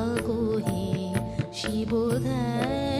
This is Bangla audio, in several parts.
জাগো হে শিবধায়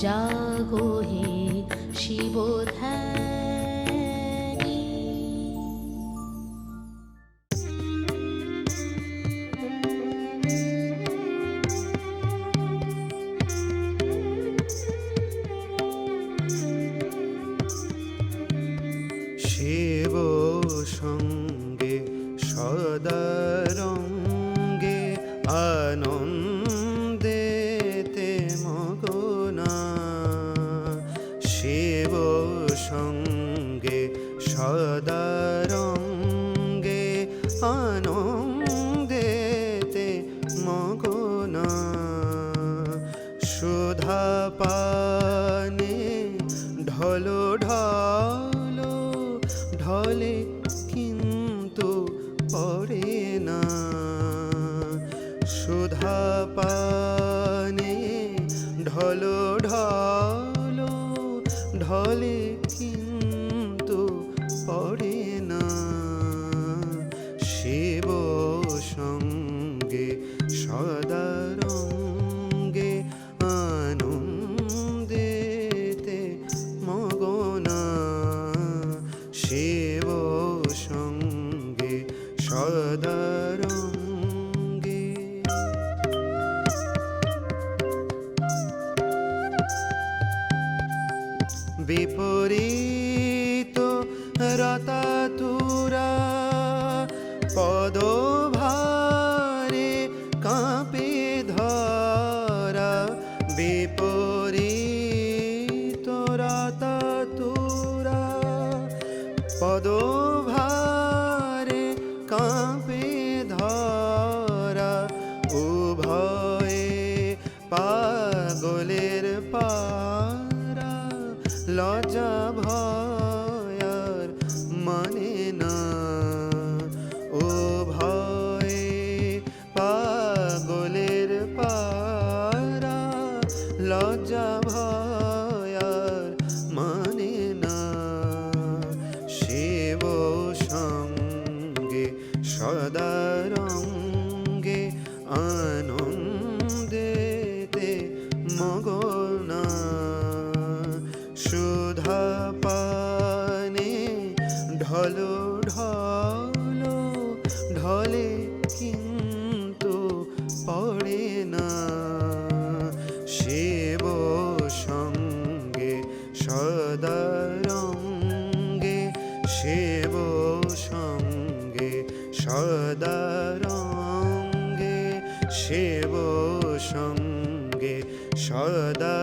জাগো হে শিব সঙ্গে সদরঙ্গে আনন্দ আনন্দেতে মগন। সুধা পানে ঢল ঢল, ঢলে কিন্তু পড়ে না। সুধা পানে ঢল ঢল, ঢলে কিন্তু পড়ে না। সঙ্গীত রতাতুরা পদভারে কাঁপে ধরা বিপরীত রতাতুরা পদ লজ্জা ভয়ার মানে না। শিব সঙ্গে সদা শিব সঙ্গে সদা